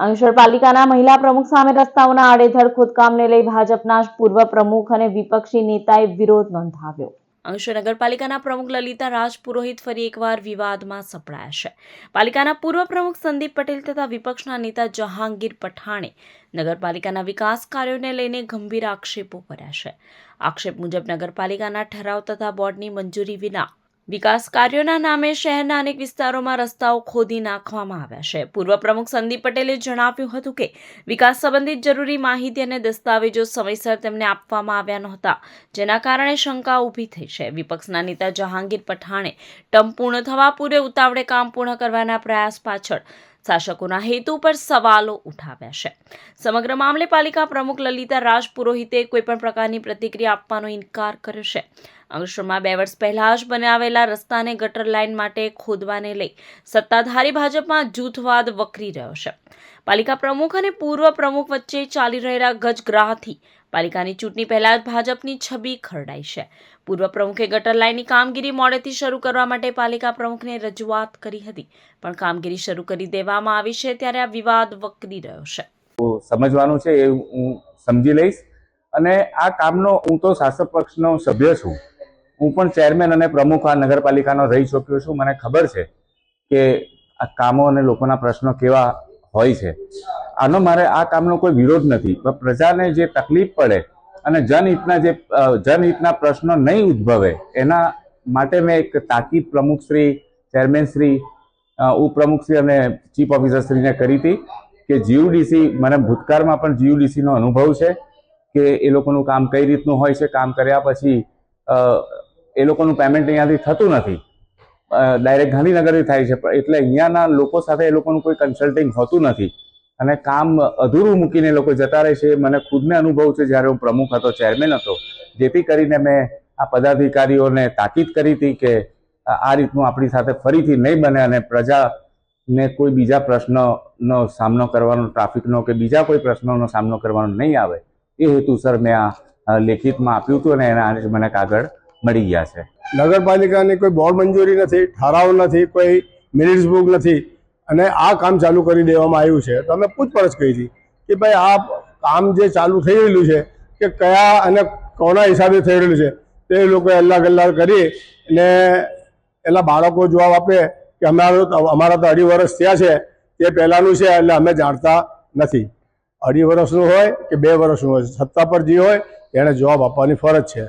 અંકલેશ્વર પાલિકાના મહિલા પ્રમુખ સામે રસ્તાઓના આડેધડ ખોદકામને લઈ ભાજપના પૂર્વ પ્રમુખ અને વિપક્ષી નેતાએ વિરોધ નોંધાવ્યો. અંશર નગરપાલિકાના પ્રમુખ લલિતા રાજ પુરોહિત ફરી એકવાર વિવાદમાં સપડાયા છે. પાલિકાના પૂર્વ પ્રમુખ સંદીપ પટેલ તથા વિપક્ષના નેતા જહાંગીર પઠાણે નગરપાલિકાના વિકાસ કાર્યોને લઈને ગંભીર આક્ષેપો કર્યા છે. આક્ષેપ મુજબ નગરપાલિકાના ઠરાવ તથા બોર્ડની મંજૂરી વિના વિકાસ કાર્યોના નામે શહેરના અનેક વિસ્તારોમાં રસ્તાઓ ખોદી નાખવામાં આવ્યા છે. પૂર્વ પ્રમુખ સંદીપ પટેલે જણાવ્યું હતું કે, વિકાસ સંબંધિત જરૂરી માહિતી અને દસ્તાવેજો સમયસર તેમને આપવામાં આવ્યા નહોતા, જેના કારણે શંકા ઊભી થઈ છે. વિપક્ષના નેતા જહાંગીર પઠાણે, ટર્મ પૂર્ણ થવા પૂરે ઉતાવળે કામ પૂર્ણ કરવાના પ્રયાસ પાછળ શાસકોના હેતુ પર સવાલો ઉઠાવ્યા છે. સમગ્ર મામલે પાલિકા પ્રમુખ લલિતા રાજ પુરોહિતે કોઈપણ પ્રકારની પ્રતિક્રિયા આપવાનો ઇનકાર કર્યો છે. અંકલેશ્વરમાં બે વર્ષ પહેલા જ બનાવેલા રસ્તાને ગટર લાઇન માટે ખોદવાને લઈ સત્તાધારી ભાજપમાં જૂથવાદ વકરી રહ્યો છે. પાલિકા પ્રમુખ અને પૂર્વ પ્રમુખ વચ્ચે ચાલી રહેલા ગજગ્રાહથી પાલિકાની ચૂંટણી પહેલા ભાજપની છબી ખરડાઈ છે. પૂર્વ પ્રમુખે ગટર લાઇનની કામગીરી મોડેથી શરૂ કરવા માટે પાલિકા પ્રમુખને રજૂઆત કરી હતી. પણ કામગીરી શરૂ કરી દેવામાં આવી છે ત્યારે આ વિવાદ વકરી રહ્યો છે. સમજવાનું છે એ હું સમજી લઈશ. અને આ કામનો હું તો શાસક પક્ષનો સભ્ય છું. હું પણ ચેરમેન અને પ્રમુખ આ નગરપાલિકાનો રહી ચૂક્યો છું. મને ખબર છે કે આ કામો અને લોકોના પ્રશ્નો કેવા હોય છે. આનો મારે આ કામનો કોઈ વિરોધ નથી. પણ પ્રજાને જે તકલીફ પડે અને જનહિતના જે જનહિતના પ્રશ્નો નહીં ઉદ્ભવે, એના માટે મેં એક તાકીદ પ્રમુખશ્રી ચેરમેનશ્રી ઉપપ્રમુખશ્રી અને ચીફ ઓફિસરશ્રીને કરી હતી કે જીયુડીસી મને ભૂતકાળમાં પણ જીયુડીસીનો અનુભવ છે કે એ લોકોનું કામ કઈ રીતનું હોય છે, કામ કર્યા પછી એ લોકોનું પેમેન્ટ અહીંયાથી થતું નથી. ડાયરેક્ટ ગાંધીનગરથી થાય છે એટલે અહીંયાના લોકો સાથે એ લોકોનું કોઈ કન્સલ્ટિંગ હોતું નથી. અને કામ અધૂરું મૂકીને લોકો જતા રહે છે. મને ખુદને અનુભવ છે, જ્યારે હું પ્રમુખ હતો, ચેરમેન હતો, જેથી કરીને મેં આ પદાધિકારીઓને તાકીદ કરી હતી કે આ રીતનું આપણી સાથે ફરીથી નહીં બને અને પ્રજાને કોઈ બીજા પ્રશ્નનો સામનો કરવાનો, ટ્રાફિકનો કે બીજા કોઈ પ્રશ્નોનો સામનો કરવાનો નહીં આવે. એ હેતુસર મેં આ લેખિતમાં આપ્યું હતું અને એના મને કાગળ મળી ગયા છે. નગરપાલિકાની કોઈ બોર્ડ મંજૂરી નથી, ઠરાવ નથી, કોઈ મિનિટ્સ બુક નથી. અને આ કામ ચાલુ કરી દેવામાં આવ્યું છે. તો અમે પૂછપરછ કરી હતી કે ભાઈ આ કામ જે ચાલુ થઈ રહેલું છે કે કયા અને કોના હિસાબે થઈ રહેલું છે તે લોકો અલગ ગલ્લા કરી અને એલા બાળકો જવાબ આપે કે અમારું અમારા તો અઢી વર્ષ થયા છે, તે પહેલાંનું છે એટલે અમે જાણતા નથી. અઢી વર્ષનું હોય કે બે વર્ષનું હોય, સત્તા પર જે હોય એણે જવાબ આપવાની ફરજ છે.